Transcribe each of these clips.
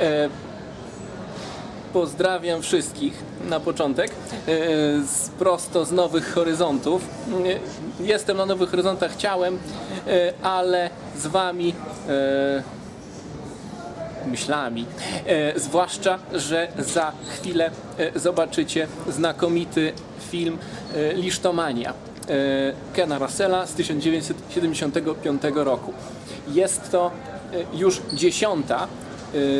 E, Pozdrawiam wszystkich na początek. E, Z, prosto z Nowych Horyzontów. E, Jestem na Nowych Horyzontach, chciałem, e, ale z Wami myślami. Zwłaszcza, że za chwilę zobaczycie znakomity film Lisztomania Kena Russella z 1975 roku. Jest to już dziesiąta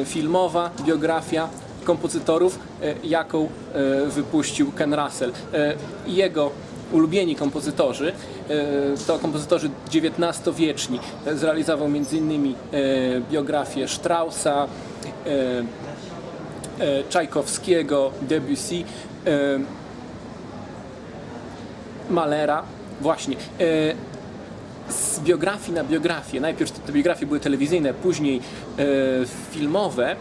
filmowa biografia kompozytorów, e, jaką e, wypuścił Ken Russell. Jego ulubieni kompozytorzy to kompozytorzy XIX-wieczni. Zrealizował m.in. biografię Straussa, Czajkowskiego, Debussy, Malera. Właśnie. Z biografii na biografię, najpierw te biografie były telewizyjne, później e, filmowe, e,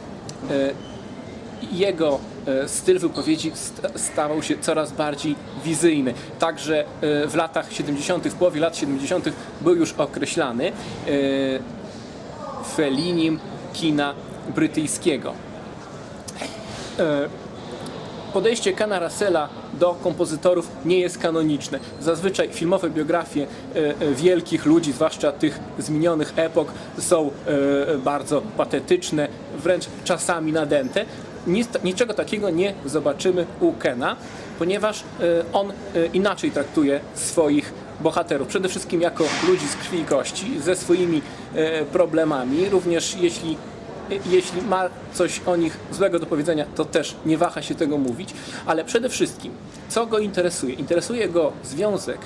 jego e, styl wypowiedzi st- stawał się coraz bardziej wizyjny. Także w latach 70., w połowie lat 70. był już określany Fellinim kina brytyjskiego. Podejście Kana Russella do kompozytorów nie jest kanoniczne. Zazwyczaj filmowe biografie e, e, wielkich ludzi, zwłaszcza tych z minionych epok, są e, bardzo patetyczne, wręcz czasami nadęte. Nic, niczego takiego nie zobaczymy u Kena, ponieważ on inaczej traktuje swoich bohaterów. Przede wszystkim jako ludzi z krwi i kości, ze swoimi problemami, również jeśli jeśli ma coś o nich złego do powiedzenia, to też nie waha się tego mówić, ale przede wszystkim, co go interesuje? Interesuje go związek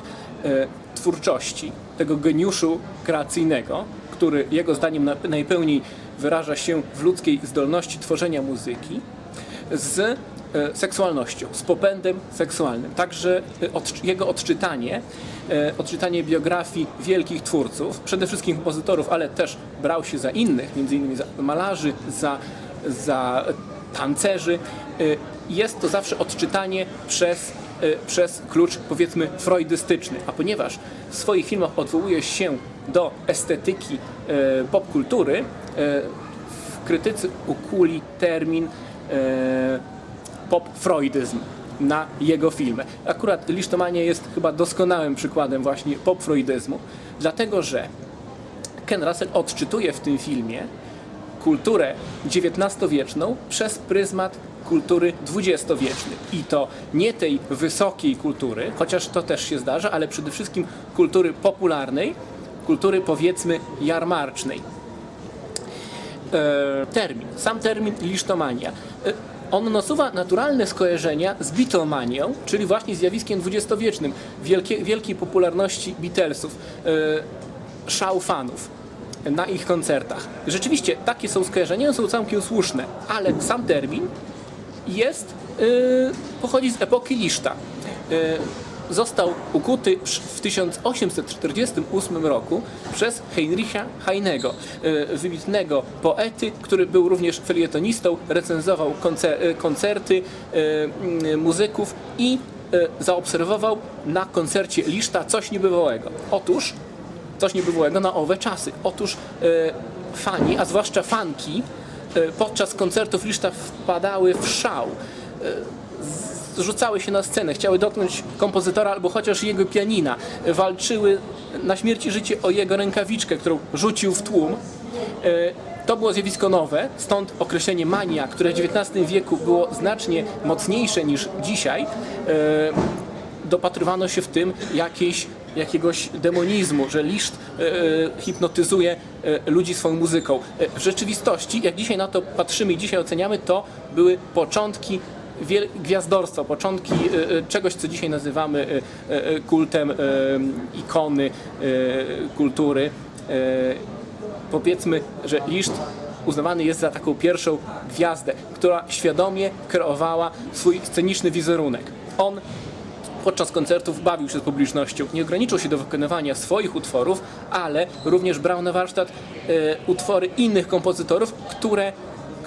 e, twórczości, tego geniuszu kreacyjnego, który jego zdaniem na- najpełniej wyraża się w ludzkiej zdolności tworzenia muzyki, z seksualnością, z popędem seksualnym. Także e, jego odczytanie, e, odczytanie biografii wielkich twórców, przede wszystkim kompozytorów, ale też brał się za innych, między innymi za malarzy, za, za tancerzy. e, Jest to zawsze odczytanie przez, e, przez klucz powiedzmy freudystyczny. A ponieważ w swoich filmach odwołuje się do estetyki e, popkultury, e, krytycy ukuli termin e, pop-freudyzm na jego filmy. Akurat Lisztomania jest chyba doskonałym przykładem właśnie pop-freudyzmu, dlatego że Ken Russell odczytuje w tym filmie kulturę XIX-wieczną przez pryzmat kultury XX-wiecznej. I to nie tej wysokiej kultury, chociaż to też się zdarza, ale przede wszystkim kultury popularnej, kultury powiedzmy jarmarcznej e, termin, sam termin lisztomania. On nasuwa naturalne skojarzenia z Beatlemanią, czyli właśnie zjawiskiem dwudziestowiecznym, wielkie, wielkiej popularności Beatlesów, e, szał fanów na ich koncertach. Rzeczywiście takie są skojarzenia, są całkiem słuszne, ale sam termin jest, e, pochodzi z epoki Liszta. E, Został ukuty w 1848 roku przez Heinricha Heinego, e, wybitnego poety, który był również felietonistą, recenzował e, koncerty e, muzyków i zaobserwował na koncercie Liszta coś niebywałego. Otóż coś niebywałego na owe czasy. Otóż fani, a zwłaszcza fanki, podczas koncertów Liszta wpadały w szał. Rzucały się na scenę, chciały dotknąć kompozytora albo chociaż jego pianina. Walczyły na śmierć i życie o jego rękawiczkę, którą rzucił w tłum. E, To było zjawisko nowe, stąd określenie mania, które w XIX wieku było znacznie mocniejsze niż dzisiaj. E, dopatrywano się w tym jakiejś, jakiegoś demonizmu, że Liszt e, hipnotyzuje ludzi swoją muzyką. W rzeczywistości, jak dzisiaj na to patrzymy i dzisiaj oceniamy, to były początki gwiazdorstwa, początki e, e, czegoś, co dzisiaj nazywamy e, kultem ikony kultury. Powiedzmy, że Liszt uznawany jest za taką pierwszą gwiazdę, która świadomie kreowała swój sceniczny wizerunek. On podczas koncertów bawił się z publicznością. Nie ograniczył się do wykonywania swoich utworów, ale również brał na warsztat e, utwory innych kompozytorów, które,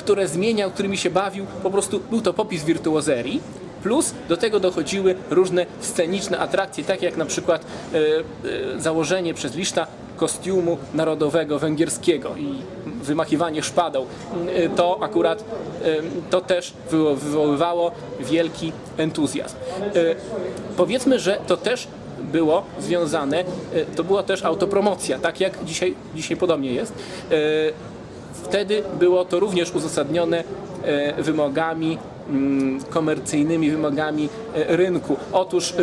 które zmieniał, którymi się bawił. Po prostu był to popis wirtuozerii. Plus do tego dochodziły różne sceniczne atrakcje, takie jak na przykład e, e, założenie przez Liszta kostiumu narodowego węgierskiego i wymachiwanie szpadą. Y, To akurat to też wywo- wywoływało wielki entuzjazm. Powiedzmy, że to też było związane, to była też autopromocja, tak jak dzisiaj, dzisiaj podobnie jest. Wtedy było to również uzasadnione e, wymogami mm, komercyjnymi, wymogami e, rynku. Otóż e,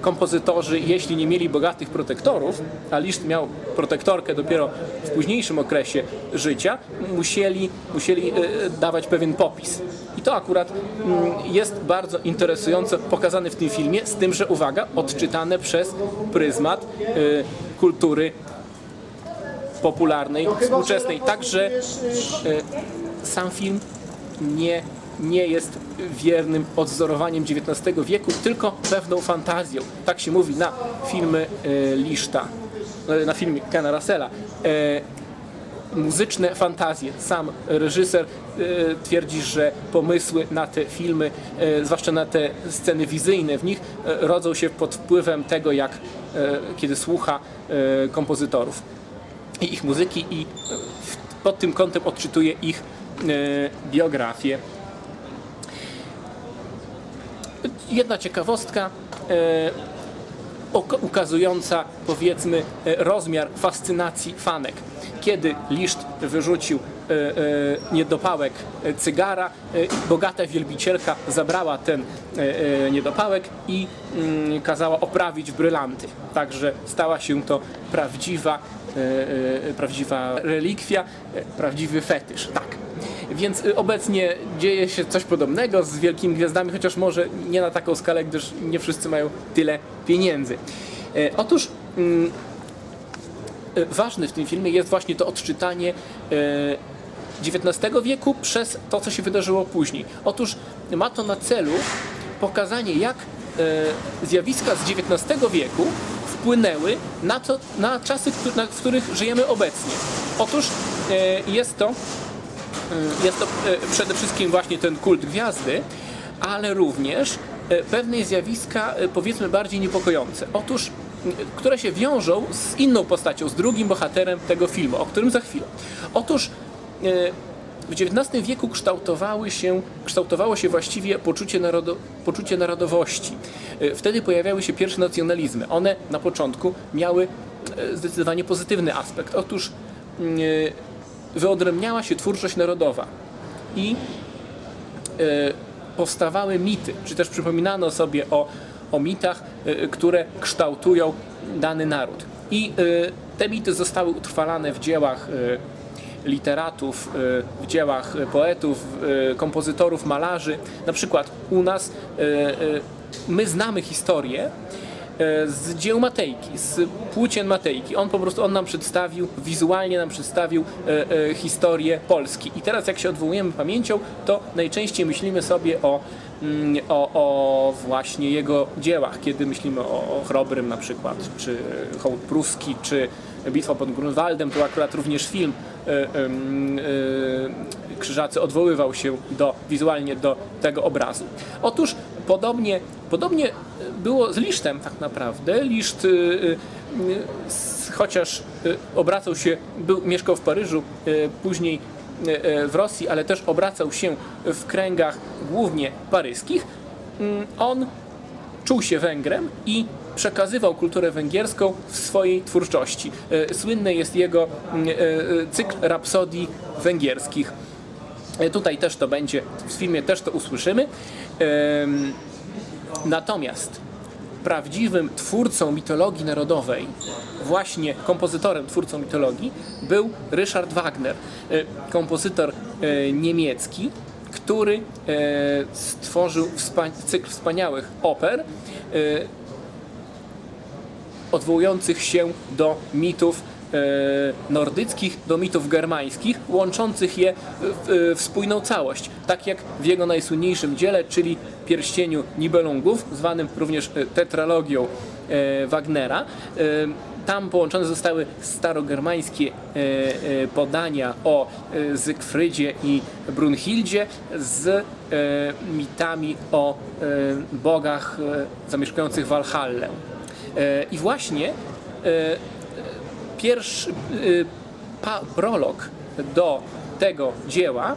kompozytorzy, jeśli nie mieli bogatych protektorów, a Liszt miał protektorkę dopiero w późniejszym okresie życia, musieli, musieli dawać pewien popis. I to akurat mm, jest bardzo interesująco pokazane w tym filmie, z tym, że uwaga, odczytane przez pryzmat kultury popularnej, współczesnej. Także e, sam film nie, nie jest wiernym odzorowaniem XIX wieku, tylko pewną fantazją. Tak się mówi na filmy e, Liszta, e, na filmie Kena Russella. Muzyczne fantazje. Sam reżyser twierdzi, że pomysły na te filmy, zwłaszcza na te sceny wizyjne w nich, rodzą się pod wpływem tego, jak kiedy słucha kompozytorów i ich muzyki i pod tym kątem odczytuje ich e, biografię. Jedna ciekawostka e, ukazująca powiedzmy e, rozmiar fascynacji fanek. Kiedy Liszt wyrzucił niedopałek e, cygara, e, bogata wielbicielka zabrała ten e, e, niedopałek i mm, kazała oprawić w brylanty. Także stała się to prawdziwa, e, e, prawdziwa relikwia, e, prawdziwy fetysz. Tak. Więc obecnie dzieje się coś podobnego z wielkimi gwiazdami, chociaż może nie na taką skalę, gdyż nie wszyscy mają tyle pieniędzy. E, Otóż mm, e, ważne w tym filmie jest właśnie to odczytanie e, XIX wieku przez to, co się wydarzyło później. Otóż ma to na celu pokazanie, jak e, zjawiska z XIX wieku wpłynęły na, to, na czasy, na- w których żyjemy obecnie. Otóż e, jest to jest to e, przede wszystkim właśnie ten kult gwiazdy, ale również e, pewne zjawiska, e, powiedzmy, bardziej niepokojące. Otóż, które się wiążą z inną postacią, z drugim bohaterem tego filmu, o którym za chwilę. Otóż e, w XIX wieku kształtowały się, kształtowało się właściwie poczucie, narodo, poczucie narodowości. E, Wtedy pojawiały się pierwsze nacjonalizmy. One na początku miały e, zdecydowanie pozytywny aspekt. Otóż mm, e, wyodrębniała się twórczość narodowa i e, powstawały mity, czy też przypominano sobie o, o mitach, e, które kształtują dany naród. I e, te mity zostały utrwalane w dziełach e, literatów, e, w dziełach poetów, e, kompozytorów, malarzy. Na przykład u nas e, my znamy historię z dzieł Matejki, z płócien Matejki. On po prostu, on nam przedstawił, wizualnie nam przedstawił e, e, historię Polski. I teraz jak się odwołujemy pamięcią, to najczęściej myślimy sobie o, mm, o, o właśnie jego dziełach, kiedy myślimy o, o Chrobrym na przykład, czy Hołd Pruski, czy Bitwa pod Grunwaldem, to akurat również film e, e, Krzyżacy odwoływał się do, wizualnie do tego obrazu. Otóż podobnie, podobnie było z Lisztem tak naprawdę. Liszt, y, y, chociaż y, obracał się, był, mieszkał w Paryżu, później w Rosji, ale też obracał się w kręgach głównie paryskich, mm, on czuł się Węgrem i przekazywał kulturę węgierską w swojej twórczości. Słynny jest jego mm, cykl rapsodii węgierskich. E, Tutaj też to będzie, w filmie też to usłyszymy. Natomiast prawdziwym twórcą mitologii narodowej, właśnie kompozytorem, twórcą mitologii, był Richard Wagner, e, kompozytor e, niemiecki, który stworzył cykl wspaniałych oper, odwołujących się do mitów nordyckich, do mitów germańskich, łączących je w, w spójną całość. Tak jak w jego najsłynniejszym dziele, czyli Pierścieniu Nibelungów, zwanym również e, tetralogią e, Wagnera. E, Tam połączone zostały starogermańskie e, e, podania o e, Zygfrydzie i Brunhildzie z e, mitami o e, bogach e, zamieszkujących Walhallę. E, I właśnie e, pierwszy e, pa, prolog do tego dzieła, e,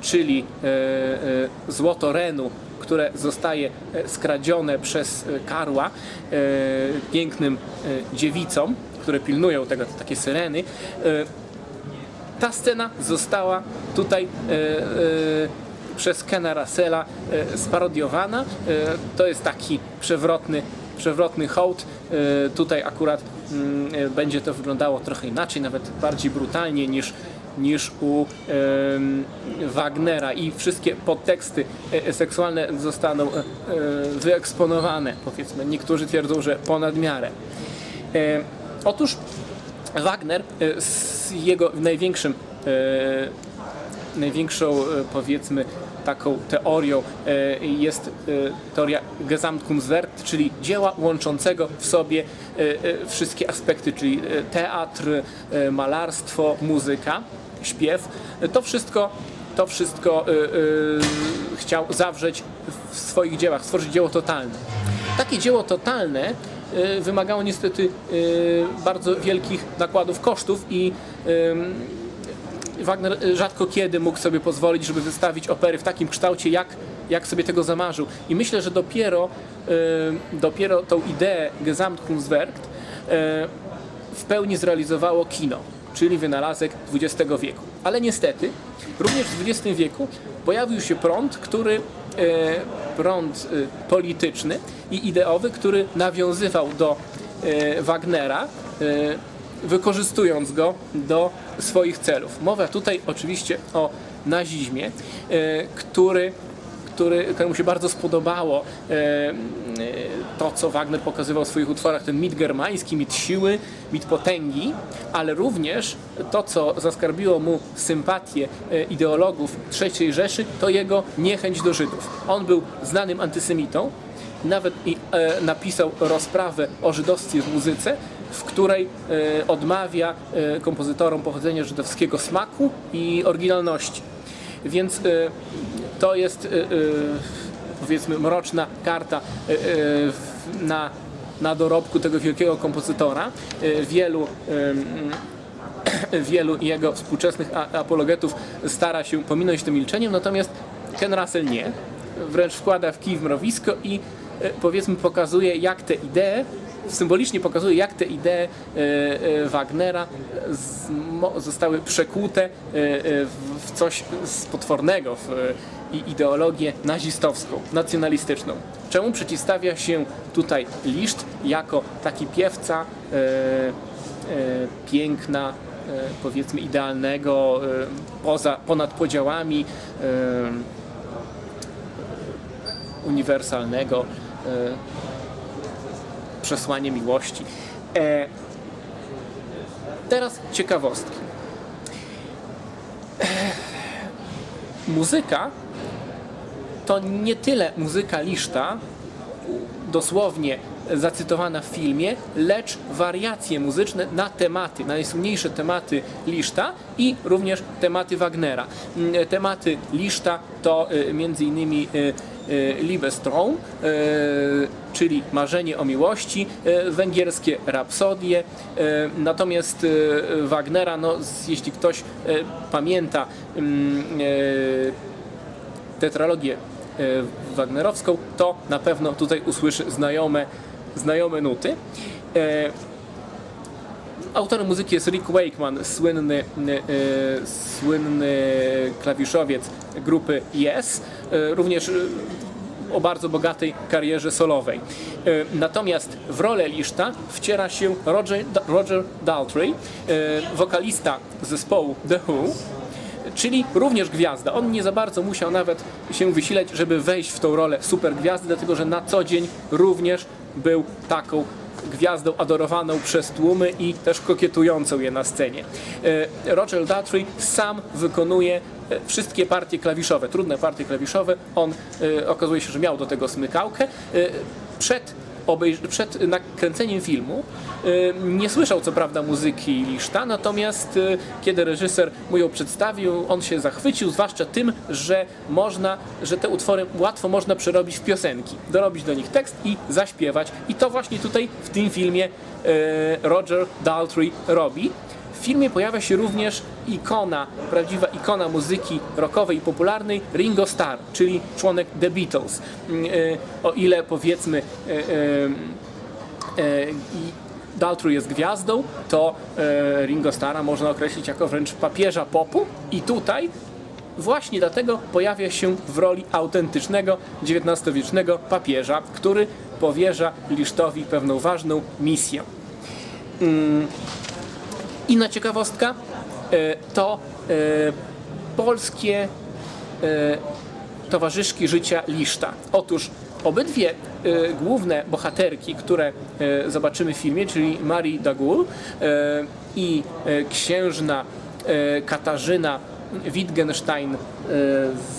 czyli e, Złoto Renu, które zostaje skradzione przez Karła pięknym dziewicom, które pilnują tego, takie syreny. Ta scena została tutaj przez Kena Russella sparodiowana. To jest taki przewrotny, przewrotny hołd. E, tutaj akurat mm, e, będzie to wyglądało trochę inaczej, nawet bardziej brutalnie niż, niż u Wagnera i wszystkie podteksty e, seksualne zostaną wyeksponowane, powiedzmy. Niektórzy twierdzą, że ponad miarę. Otóż Wagner z jego największym, największą powiedzmy taką teorią e, jest e, teoria Gesamtkunstwerk, czyli dzieła łączącego w sobie e, wszystkie aspekty, czyli teatr, malarstwo, muzyka, śpiew. To wszystko to wszystko chciał zawrzeć w swoich dziełach, stworzyć dzieło totalne. Takie dzieło totalne wymagało niestety bardzo wielkich nakładów kosztów i Wagner rzadko kiedy mógł sobie pozwolić, żeby wystawić opery w takim kształcie, jak, jak sobie tego zamarzył. I myślę, że dopiero, e, dopiero tą ideę Gesamtkunstwerk e, w pełni zrealizowało kino, czyli wynalazek XX wieku. Ale niestety, również w XX wieku pojawił się prąd, który prąd polityczny i ideowy, który nawiązywał do Wagnera, wykorzystując go do swoich celów. Mowa tutaj oczywiście o nazizmie, e, który który, któremu się bardzo spodobało e, e, to, co Wagner pokazywał w swoich utworach, ten mit germański, mit siły, mit potęgi, ale również to, co zaskarbiło mu sympatię ideologów III Rzeszy, to jego niechęć do Żydów. On był znanym antysemitą, nawet i, napisał rozprawę o żydowstwie w muzyce, w której e, odmawia e, kompozytorom pochodzenia żydowskiego smaku i oryginalności. Więc e, to jest powiedzmy mroczna karta na, na dorobku tego wielkiego kompozytora. Wielu wielu jego współczesnych apologetów stara się pominąć tym milczeniem, natomiast Ken Russell nie. Wręcz wkłada w kij w mrowisko i powiedzmy pokazuje jak te idee, symbolicznie pokazuje jak te idee e, e, Wagnera zostały przekute e, w- coś potwornego, w ideologię nazistowską, nacjonalistyczną. Czemu przeciwstawia się tutaj Liszt jako taki piewca piękna, powiedzmy idealnego, poza, ponad podziałami, uniwersalnego przesłanie miłości. E, teraz ciekawostki. E, muzyka to nie tyle muzyka Liszta, dosłownie zacytowana w filmie, lecz wariacje muzyczne na tematy, na najsłynniejsze tematy Liszta i również tematy Wagnera. Mm, Tematy Liszta to y, między innymi y, Liebestrom, y, czyli marzenie o miłości, y, węgierskie rapsodie, y, natomiast y, Wagnera, no, jeśli ktoś y, pamięta mm, y, tetralogię wagnerowską, to na pewno tutaj usłyszy znajome, znajome nuty. Autorem muzyki jest Rick Wakeman, słynny, e, słynny klawiszowiec grupy Yes, e, również o bardzo bogatej karierze solowej. E, Natomiast w rolę Liszta wciera się Roger, Roger Daltrey, wokalista zespołu The Who, czyli również gwiazda. On nie za bardzo musiał nawet się wysilać, żeby wejść w tą rolę supergwiazdy, dlatego że na co dzień również był taką gwiazdą adorowaną przez tłumy i też kokietującą je na scenie. E, Roger Daltrey sam wykonuje e, wszystkie partie klawiszowe, trudne partie klawiszowe. On e, okazuje się, że miał do tego smykałkę. Przed przed nakręceniem filmu y, nie słyszał co prawda muzyki Liszta, natomiast y, kiedy reżyser mu ją przedstawił, on się zachwycił, zwłaszcza tym, że można, że te utwory łatwo można przerobić w piosenki, dorobić do nich tekst i zaśpiewać. I to właśnie tutaj w tym filmie y, Roger Daltrey robi. Filmie pojawia się również ikona, prawdziwa ikona muzyki rockowej i popularnej Ringo Starr, czyli członek The Beatles. Mm, e, O ile powiedzmy e, e, i Daltru jest gwiazdą, to Ringo Starra można określić jako wręcz papieża popu i tutaj właśnie dlatego pojawia się w roli autentycznego XIX-wiecznego papieża, który powierza Lisztowi pewną ważną misję. Inna ciekawostka e, to e, polskie e, towarzyszki życia Liszta. Otóż obydwie główne bohaterki, które zobaczymy w filmie, czyli Marie Dagul i księżna Katarzyna Wittgenstein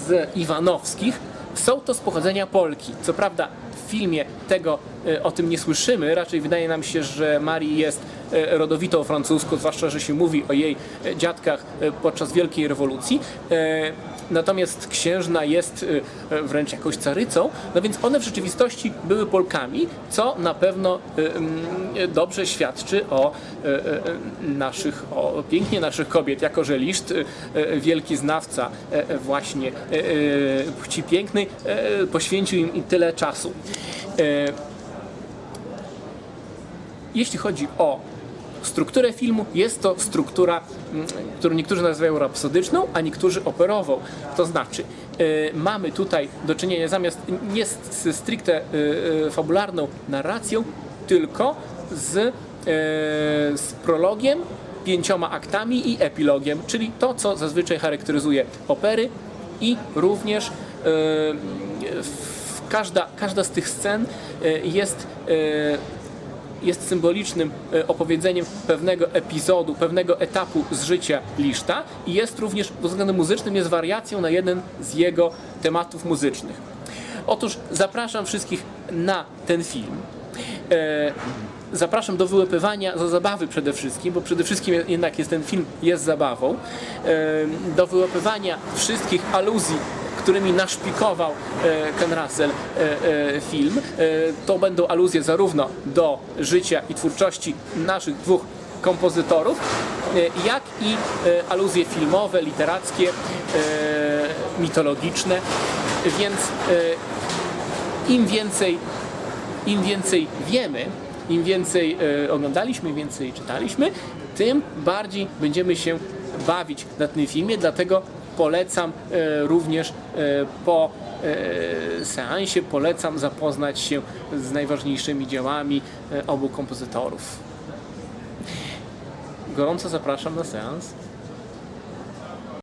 z Iwanowskich, są to z pochodzenia Polki. Co prawda w filmie tego o tym nie słyszymy, raczej wydaje nam się, że Marii jest rodowitą francuską, zwłaszcza, że się mówi o jej e, dziadkach e, podczas Wielkiej Rewolucji. E, Natomiast księżna jest e, wręcz jakąś carycą, no więc one w rzeczywistości były Polkami, co na pewno e, mm, dobrze świadczy o e, e, naszych, o pięknie naszych kobiet, jako że Liszt, e, e, wielki znawca e, e, właśnie e, e, płci pięknej, e, poświęcił im tyle czasu. Jeśli chodzi o strukturę filmu, jest to struktura, mm, którą niektórzy nazywają rapsodyczną, a niektórzy operową. To znaczy, y, mamy tutaj do czynienia zamiast nie z, stricte y, y, fabularną narracją, tylko z, z prologiem, pięcioma aktami i epilogiem, czyli to, co zazwyczaj charakteryzuje opery i również każda, każda z tych scen jest jest symbolicznym e, opowiedzeniem pewnego epizodu, pewnego etapu z życia Liszta i jest również pod względem muzycznym jest wariacją na jeden z jego tematów muzycznych. Otóż zapraszam wszystkich na ten film. E, Zapraszam do wyłapywania za zabawy przede wszystkim, bo przede wszystkim jednak jest ten film jest zabawą. E, Do wyłapywania wszystkich aluzji którymi naszpikował e, Ken Russell e, e, film. To będą aluzje zarówno do życia i twórczości naszych dwóch kompozytorów, jak i aluzje filmowe, literackie, mitologiczne. Więc im więcej, im więcej wiemy, im więcej oglądaliśmy, im więcej czytaliśmy, tym bardziej będziemy się bawić na tym filmie, dlatego polecam e, również e, po e, seansie, polecam zapoznać się z najważniejszymi dziełami obu kompozytorów. Gorąco zapraszam na seans.